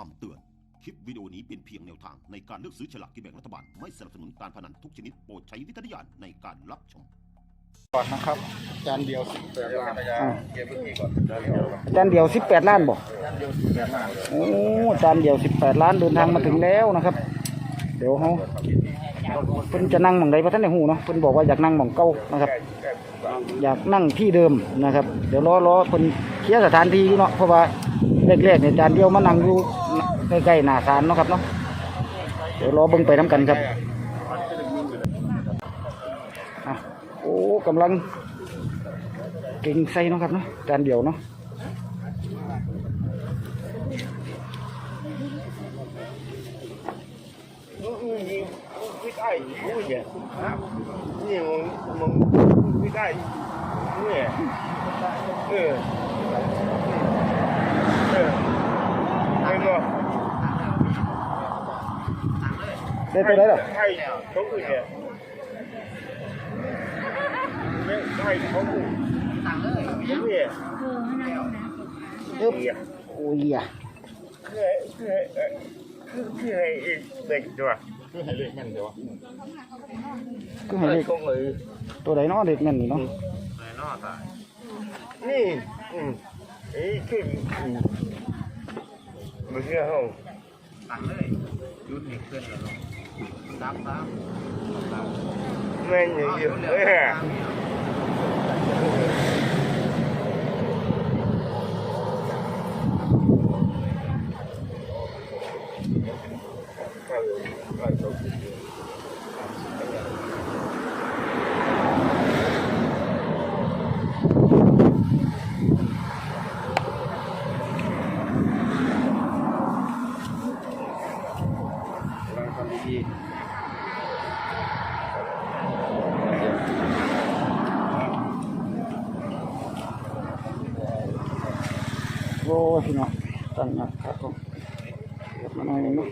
คำเตือน คลิปวิดีโอนี้เป็นเพียงแนวทางในการเลือกซื้อฉลากกินแบ่งรัฐบาล ไม่สนับสนุนการพนันทุกชนิดโปรดใช้วิจารณญาณในการรับชม ก่อนนะครับจานเดียวสิบแปดล้านอ่าเก็บไว้กี่ก่อนจานเดียวจานเดียวสิบแปดล้านบ่จานเดียวสิบแปดล้านโอ้จานเดียวสิบแปดล้านเดินทางมาถึงแล้วนะครับ เดี๋ยวเขาเพิ่นจะนั่งหม่องใดพระท่านในหูเนาะเพิ่นบอกว่าอยากนั่งหม่องเก่านะครับ อยากนั่งที่เดิมนะครับ เดี๋ยวรอรอเพิ่นเคลียร์สถานที่อยู่เนาะเพราะว่า แรกๆเนี่ยจานเดียวมานั่งอยู่ใกล้ๆหน้าศาลเนาะครับเนาะเดี๋ยวรอเบิ่งไปน้กันครับอะโอ้กำลังเก่งใส่เนาะครับเนาะจานเดียวเนาะไม่ได้รู้เนี่ยนี่มึงมึงไม่ได้เนี่ยเออ เออไม่รู้ได้ตัวไหนล่ะใช่เขาอื่นเนี่ยไม่ใช่เขาอื่นเนี่ย เอ๊บโอ้ยอะคือคือคือคือให้เด็กจ้ะคือให้เด็กมันจ้ะก็ให้เลขก็เลยตัวไหนเนาะเด็กแม่นนี่เนาะนี่อืมไอ้ขึ้นอืมไม่เชื่อเขาตังเลยยุดหนีเพื่อนแล้วตามตามตามแม่งอย่างเดียวเอ้ย โอ้ยเนาะตั้งนะครับผมมาหน่อยนึงเนาะ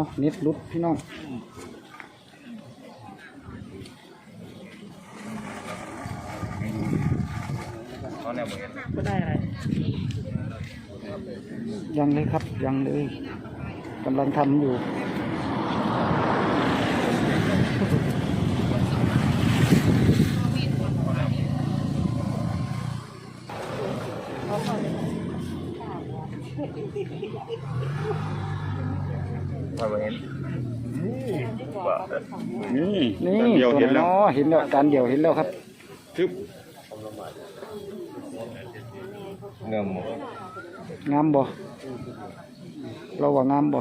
นาะเน็ตหลุดพี่น้องเขาเนี่ยมึงยังเลยครับยังเลยกำลังทำอยู่ ทำไมเห็นว่านี่จานเดียวตัวเห็นแล้วเนาะเห็นแล้วจานเดียวเห็นแล้วครับ ทึบเงิมงามบ่เราว่างามบ่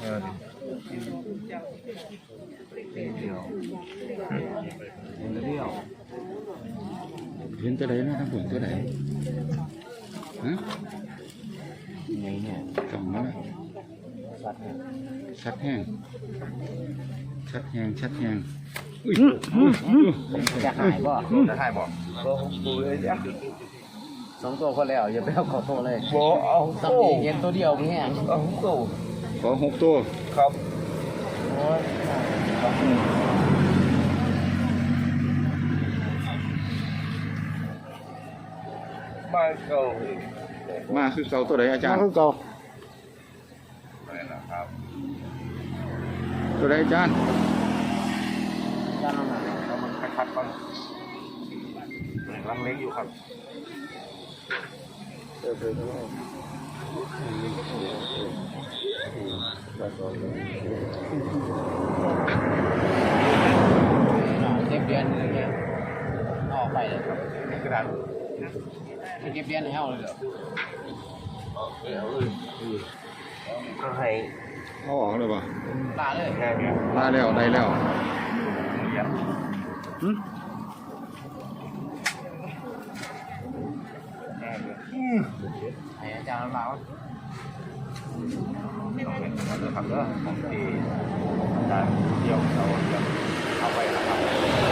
เออเดียวเดียว เห็นตัวไหนนะทั้งผมตัวไหนฮะ ไงเนี่ยกำมาชัดแห้งชัดแห้งชัดแห้งอุ้ยจะหายบ่จะหายบ่สองตัวคนแล้วอย่าไปเอาขอโทษเลยบ่เอาต้องโต้เห็นตัวเดียวพี่แห้งเอาโต้ขอหกตัวครับโอ้ยบ้านเก่า มาคือเก่าตัวไหนอาจารมาย์คือเก่าอะไรนะครับตัวไหนอาจารย์ด้านนั้นน่ะเอามันคัดๆก่อนลังเล็กอยู่ครับเก็บเดือนอะไรเงี้ยออกไปเลยครับกระดาษ เก็บเดือนให้เฮาเลยเหรอก็ให้เอาออกเลยป่ะลาเลยแค่เนี้ยมาแล้วได้แล้วหึให้อาจารย์ลาวเราจะทำเรื่องของที่การเที่ยวเราจะเอาไปนะครับ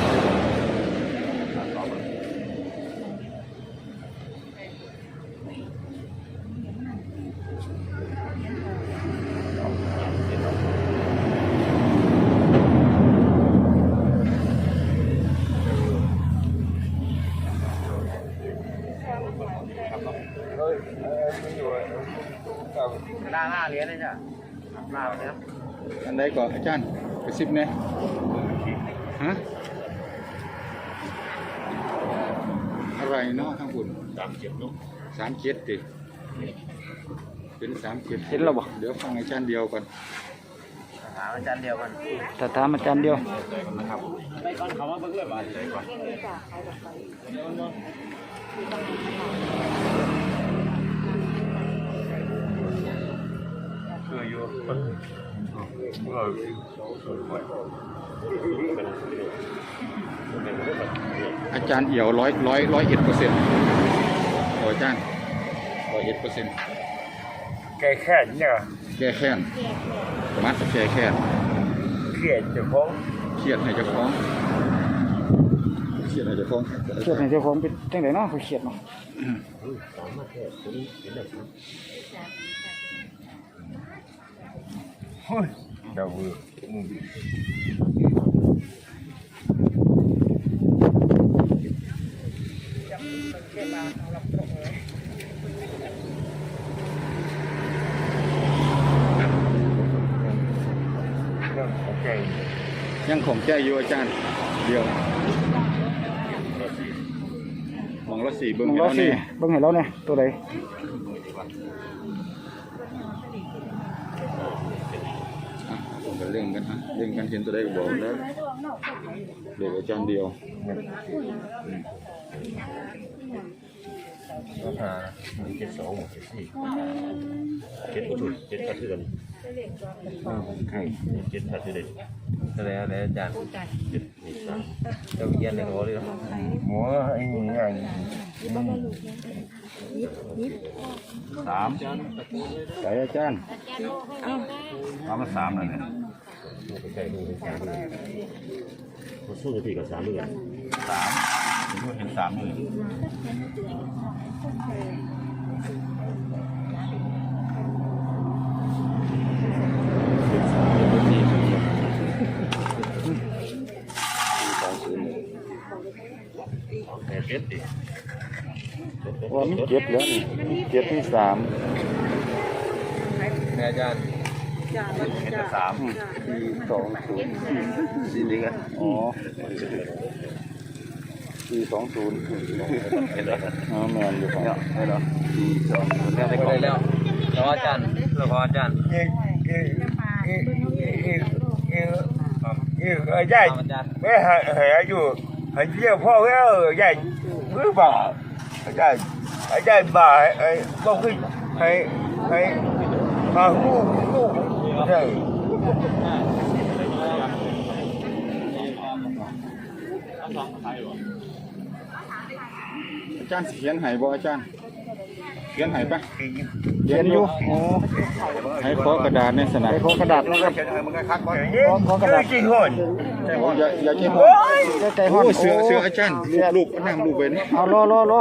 เฮ้ยเออมันอยู่กับลาห้าเหรียญเลยจ้ะลาไปแล้วอันไหนก่อนอาจารย์กระซิบเนี่ยฮะอะไรเนาะทั้งคุณสามเจ็ดนุ๊กสามเจ็ดดิเป็นสามเจ็ดเห็นแล้วบ่เดี๋ยวฟังอาจารย์เดียวก่อนถามอาจารย์เดียวกันถ้าถามอาจารย์เดียวไปก่อนเขามาเพิ่งเลยบ่ใจก่อน คืออยู่มันเอออาจารย์เอี่ยวร้อยร้อยร้อยเอ็ดเปอร์เซ็นต์อาจารย์ร้อยเอ็ดเปอร์เซ็นต์แกแค่เนี่ยแก้แค้นมัดแก้แค้นเครียดเจะพ้าของเครียดให้เจ้าของ เขียดให้เจ้าของเครียดให้เจ้าของเป็นจังไดเนาะเขาเครียดเนาะเฮ้ยเดาเวอร์อืมเรื่องของแกยังของแก้อยู่อาจารย์เดียว มองละสี่เบิ้งมึงให้รอเราสิเนี่ยเบิ่งให้เราเนี่ยตัวใดอะผมก็เล่งกันฮะเล่งกันเห็นตัวใดก็บอกแล้วเด็กอาจารย์เดียวราคาเจ็ดสองเจ็ดสี่เจ็ดถุนเจ็ดพันเดือนใช่เจ็ดพันเดือน อะไรอะไรอาจารย์เจ็ดสี่สามเจ้าเย็นในหัวเลยหมูไอ้นี่ไงสามใส่อาจารย์สามมาสามเลยเนี่ยใช่ดูสามเลยมาสู้กันทีกับสามเลยสามผมเห็นสามเลย แปด เจ็ดดิว่ามีเจ็ดแล้วนี่มีเจ็ดที่สามแม่อาจารย์เห็นแต่สามที่สองศูนย์สี่ลิงอะอ๋อที่สองศูนย์เห็นแล้วอ๋อแมนอยู่ครับเห็นแล้วสี่สองแม่ไปได้แล้วแล้วอาจารย์แล้วอาจารย์เอกเอกเอกเอกเอกเอกเอกเออใหญ่อาจารย์ไม่หายหายอยู่หายเยี่ยพ่อเออ เจียพ่อเอ้ยใหญ่มือบ่าใหญ่ใหญ่บ่าไอ้ก็ขึ้นให้ให้อาจารย์เขียนให้บ่อาจารย์ เขียนให้ปะเขียนอยู่โอ้ให้ขอกระดาษในสนามไปขอกระดาษนะครับขอขอกระดาษอย่าอย่าเจ็บใจฮ้อนโอ้เสือเสืออาจารย์รูปรูปนั่งรูปไว้นี่เอารอรอรอ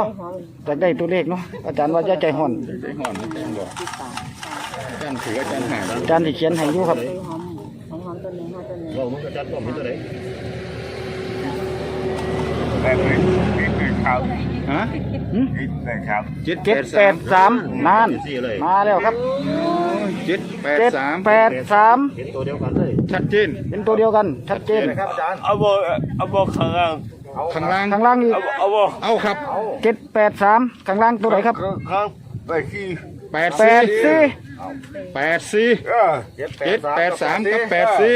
จะได้ตัวเลขเนาะอาจารย์ว่าจะใจฮ้อนใจห่อนอาจารย์บอกอาจารย์ถืออาจารย์หายอาจารย์ที่เขียนให้อยู่ครับเรามันก็จัดต้องมีตัวไหน ฮะหืมเจ็ดเจ็ดแปดสามนานมาแล้วครับเจ็ดแปดเจ็ดสามแปดสามเห็นตัวเดียวกันเลยชัดเจนเป็นตัวเดียวกันชัดเจนครับอาจารย์เอาบอกเอาบอกข้างล่างข้างล่างข้างล่างอีกเอาเอาบอกเอาครับเจ็ดแปดสามข้างล่างตัวไหนครับข้างไปที่แปดแปสี่ดสี่แปดสี่เออเจ็ดแปดสามกับแปดสี่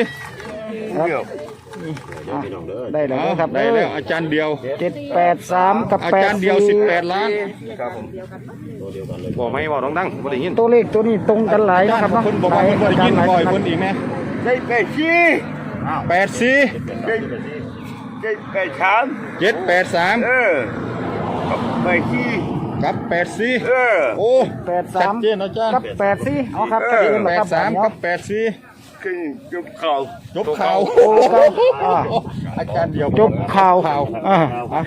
เดี๋ยวพี่น้องเด้อได้แล้วเอาครับได้แล้วอาจารย์เดียวเจ็ดแปดสามกับอาแปจาดรย์เดียวสิบแปดล้านบอกไม่บอกดังๆบ่ได้ยินตัวเลขตัวนี้ตรงกันหลายอาจารนะย์ครับเนาะคนบอกว่าคนบ่ได้ยินหลายบ่อยอาจารคนย์หลายอีกนะได้ไปที่แปดสี่ได้ไปสามเจ็ดแปดสามเออไปที่กับแปดสี่เออโอ้แปดชัสาดมเจนอาจารย์กับแปดสี่เอาครับชัดเจนแปนะคดรับสามเดี๋ยวกับแปดสี่ ขึ้นจุดเข่าจบข่าวโอ้ครับอ่าอาจารย์เดียวจบข่าวข่าวอ่า